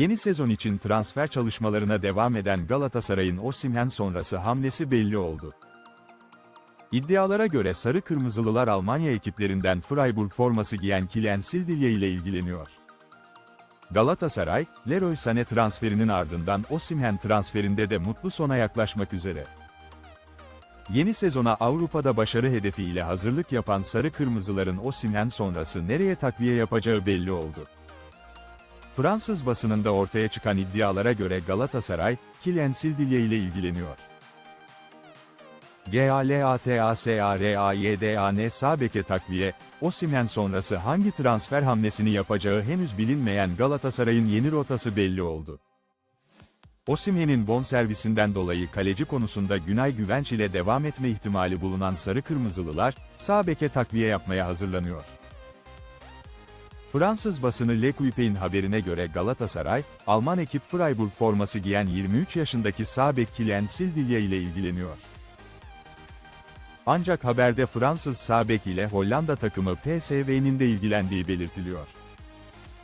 Yeni sezon için transfer çalışmalarına devam eden Galatasaray'ın Osimhen sonrası hamlesi belli oldu. İddialara göre Sarı Kırmızılılar Almanya ekiplerinden Freiburg forması giyen Kylian Sildilye ile ilgileniyor. Galatasaray, Leroy Sané transferinin ardından Osimhen transferinde de mutlu sona yaklaşmak üzere. Yeni sezona Avrupa'da başarı hedefiyle hazırlık yapan Sarı Kırmızıların Osimhen sonrası nereye takviye yapacağı belli oldu. Fransız basınında ortaya çıkan iddialara göre Galatasaray, Kylian Sildilye ile ilgileniyor. GALATASARAYDAN sağ beke takviye, Osimhen sonrası hangi transfer hamlesini yapacağı henüz bilinmeyen Galatasaray'ın yeni rotası belli oldu. Osimhen'in bonservisinden dolayı kaleci konusunda Günay Güvenç ile devam etme ihtimali bulunan Sarı Kırmızılılar, sağ beke takviye yapmaya hazırlanıyor. Fransız basını Le Coupe'in haberine göre Galatasaray, Alman ekip Freiburg forması giyen 23 yaşındaki sağ bek Kylian Sildilye ile ilgileniyor. Ancak haberde Fransız sağ bek ile Hollanda takımı PSV'nin de ilgilendiği belirtiliyor.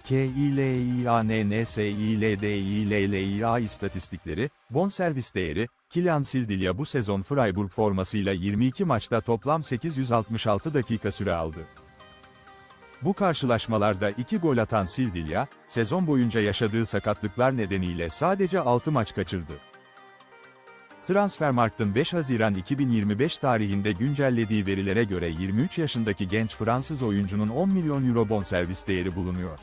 KİLİANNSİLDİLLİA istatistikleri, bonservis değeri, Kylian Sildilya bu sezon Freiburg formasıyla 22 maçta toplam 866 dakika süre aldı. Bu karşılaşmalarda 2 gol atan Sildilya, sezon boyunca yaşadığı sakatlıklar nedeniyle sadece 6 maç kaçırdı. Transfermarkt'ın 5 Haziran 2025 tarihinde güncellediği verilere göre 23 yaşındaki genç Fransız oyuncunun 10 milyon euro bonservis değeri bulunuyor.